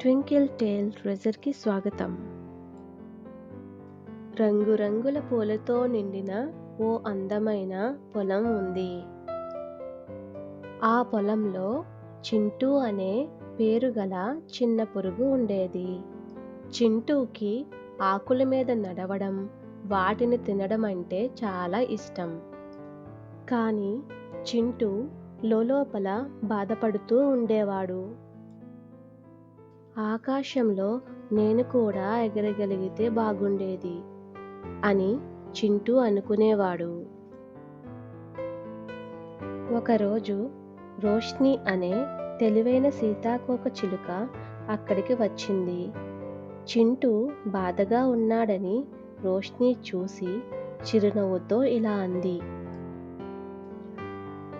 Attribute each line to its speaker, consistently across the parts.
Speaker 1: Twinkle టేల్ ట్రెజర్కి స్వాగతం. రంగురంగుల పూలతో నిండిన ఓ అందమైన పొలం ఉంది. ఆ పొలంలో చింటూ అనే పేరు గల చిన్న పురుగు ఉండేది. చింటూకి ఆకుల మీద నడవడం వాటిని తినడం అంటే చాలా ఇష్టం. కానీ చింటూ లోపల బాధపడుతూ ఉండేవాడు. ఆకాశంలో నేను కూడా ఎగరగలిగితే బాగుండేది అని చింటూ అనుకునేవాడు. ఒకరోజు రోష్ని అనే తెలివైన సీతాకోక చిలుక అక్కడికి వచ్చింది. చింటూ బాధగా ఉన్నాడని రోష్ని చూసి చిరునవ్వుతో ఇలా అంది.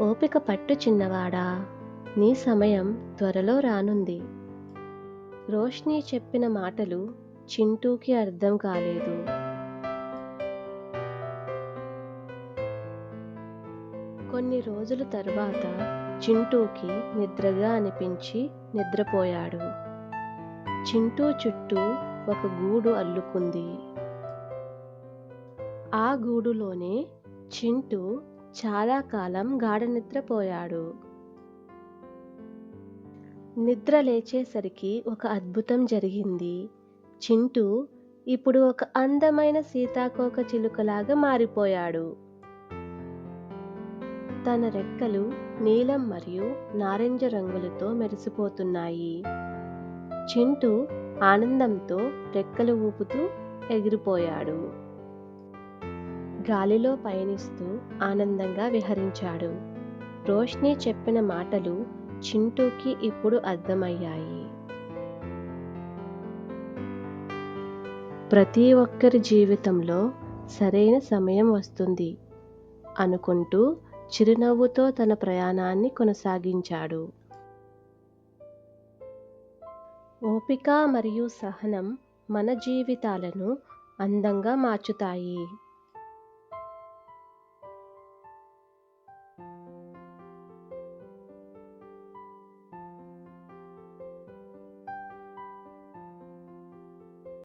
Speaker 1: ఓపిక పట్టు చిన్నవాడా నీ సమయం త్వరలో రానుంది. రోష్ని చెప్పిన మాటలు చింటూకి అర్థం కాలేదు. కొన్ని రోజుల తర్వాత చింటూకి నిద్రగా అనిపించి నిద్రపోయాడు. చింటూ చుట్టూ ఒక గూడు అల్లుకుంది. ఆ గూడులోనే చింటూ చాలా కాలం గాఢ నిద్రపోయాడు. నిద్ర లేచేసరికి ఒక అద్భుతం జరిగింది. చింటూ ఇప్పుడు ఒక అందమైన సీతాకోక చిలుకలాగా మారిపోయాడు. తన రెక్కలు నీలం మరియు నారింజ రంగులతో మెరిసిపోతున్నాయి. చింటూ ఆనందంతో రెక్కలు ఊపుతూ ఎగిరిపోయాడు. గాలిలో పయనిస్తూ ఆనందంగా విహరించాడు. రోష్ని చెప్పిన మాటలు చింటూకి ఇప్పుడు అర్థమయ్యాయి. ప్రతి ఒక్కరి జీవితంలో సరైన సమయం వస్తుంది అనుకుంటూ చిరునవ్వుతో తన ప్రయాణాన్ని కొనసాగించాడు. ఓపిక మరియు సహనం మన జీవితాలను అందంగా మార్చుతాయి.